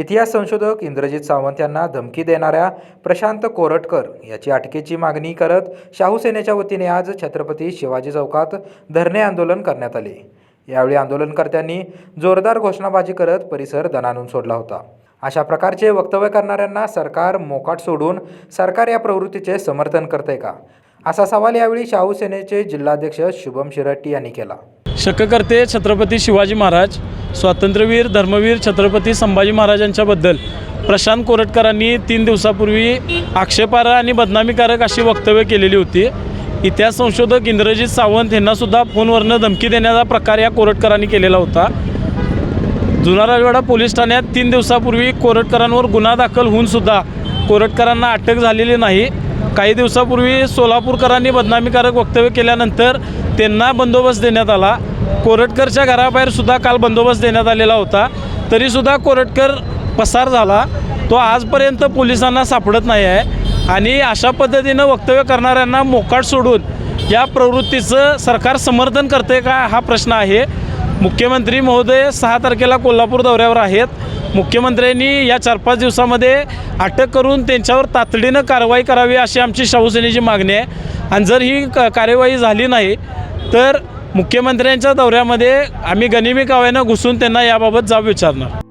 इतिहास संशोधक इंद्रजित सावंत यांना धमकी देणाऱ्या प्रशांत कोरटकर याची अटकेची मागणी करत शाहू सेनेच्या वतीने आज छत्रपती शिवाजी चौकात धरणे आंदोलन करण्यात आले. यावेळी आंदोलनकर्त्यांनी जोरदार घोषणाबाजी करत परिसर दणानून सोडला होता. अशा प्रकारचे वक्तव्य करणाऱ्यांना सरकार मोकाट सोडून सरकार या प्रवृत्तीचे समर्थन करते का? असा सवाल यावेळी शाहू सेनेचे जिल्हाध्यक्ष शुभम शिरट्टी यांनी केला. शक्यकर्ते छत्रपती शिवाजी महाराज स्वातंत्र्यवीर धर्मवीर छत्रपती संभाजी महाराजांच्याबद्दल प्रशांत कोरटकरांनी तीन दिवसापूर्वी आक्षेपार्ह आणि बदनामीकारक अशी वक्तव्य केलेली होती. इतिहास संशोधक इंद्रजित सावंत यांनासुद्धा फोनवरनं धमकी देण्याचा प्रकार या कोरटकरांनी केलेला होता. जुना राजवाडा पोलीस ठाण्यात तीन दिवसापूर्वी कोरटकरांवर गुन्हा दाखल होऊनसुद्धा कोरटकरांना अटक झालेली नाही. काही दिवसापूर्वी सोलापूरकरांनी बदनामीकारक वक्तव्य केल्यानंतर त्यांना बंदोबस्त देण्यात आला. कोरटकरच्या घराबाहेर सुद्धा काल बंदोबस्त देण्यात आलेला होता. तरीसुद्धा कोरटकर पसार झाला. तो आजपर्यंत पोलिसांना सापडत नाही आहे. आणि अशा पद्धतीनं वक्तव्य करणाऱ्यांना मोकाट सोडून या प्रवृत्तीचं सरकार समर्थन करते का हा प्रश्न आहे. मुख्यमंत्री महोदय सहा तारखेला कोल्हापूर दौऱ्यावर आहेत. मुख्यमंत्र्यांनी या चार पाच दिवसामध्ये अटक करून त्यांच्यावर तातडीनं कारवाई करावी अशी आमची शिवसेनेची मागणी आहे. आणि जर ही क कार्यवाही झाली नाही तर मुख्यमंत्र्यांच्या दौऱ्यामध्ये आम्ही गनिमी काव्यानं घुसून त्यांना याबाबत जाब विचारणार.